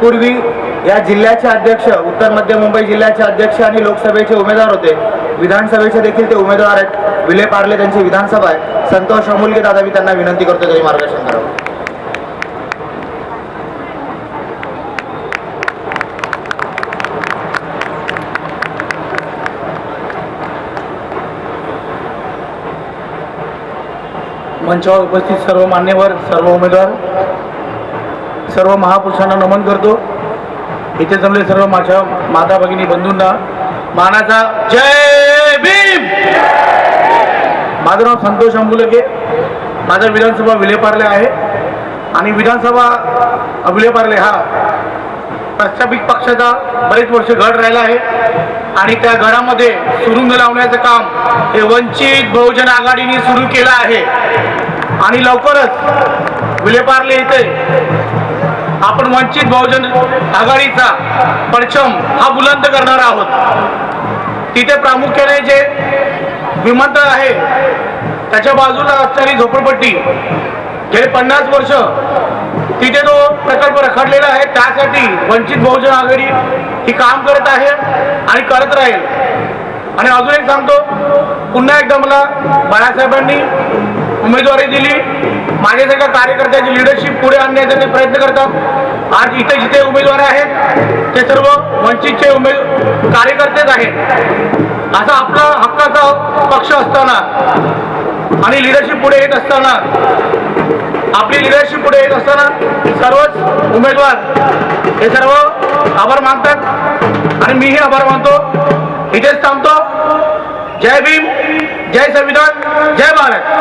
तत्पूर्वी या जिल्ह्याचे अध्यक्ष उत्तर मध्य मुंबई जिल्ह्याचे अध्यक्ष आणि लोकसभेचे उमेदवार होते. विधानसभेचे देखील ते उमेदवार आहेत. विले पार्ले त्यांची विधानसभा आहे. संतोष अमोलके दादा मी त्यांना विनंती करतो त्यांनी मार्गदर्शन करावं मंचावर उपस्थित सर्व मान्यवर सर्व उमेदवार सर्व महापुरुषांना नमन करतो. इथे जमले सर्व माझ्या माता भगिनी बंधूंना मानाचा जय भीम! माझं नाव संतोष अंबुलके माझा विधानसभा विलेपार्ले आहे. आणि विधानसभा विलेपार्ले हा प्रस्थापित पक्षाचा बरेच वर्ष गड राहिला आहे. आणि त्या गडामध्ये सुरुंग लावण्याचं काम हे वंचित बहुजन आघाडीने सुरू केलं आहे. आणि लवकरच विलेपार्ले इथे आपण वंचित बहुजन आघाडीचा परचम हा बुलंद करणार आहोत. तिथे प्रामुख्याने जे विमानतळ आहे त्याच्या बाजूला असणारी झोपडपट्टी गेले पन्नास वर्ष तिथे तो प्रकल्प रखडलेला आहे. त्यासाठी वंचित बहुजन आघाडी ही काम करत आहे आणि करत राहील. आणि अजून एक सांगतो पुन्हा एकदा मला बाळासाहेबांनी उमेदवारी दिली. माझ्यासारख्या कार्यकर्त्याची लिडरशिप पुढे आणण्याचा ते प्रयत्न करतात. आज इथे जिथे उमेदवार आहेत ते सर्व वंचितचे उमेद कार्यकर्तेच आहेत. असा आपला हक्काचा पक्ष असताना आणि लिडरशिप पुढे येत असताना आपली लिडरशिप पुढे येत असताना सर्वच उमेदवार हे सर्व आभार मानतात. आणि मीही आभार मानतो. इथेच थांबतो. जय भीम जय संविधान जय भारत.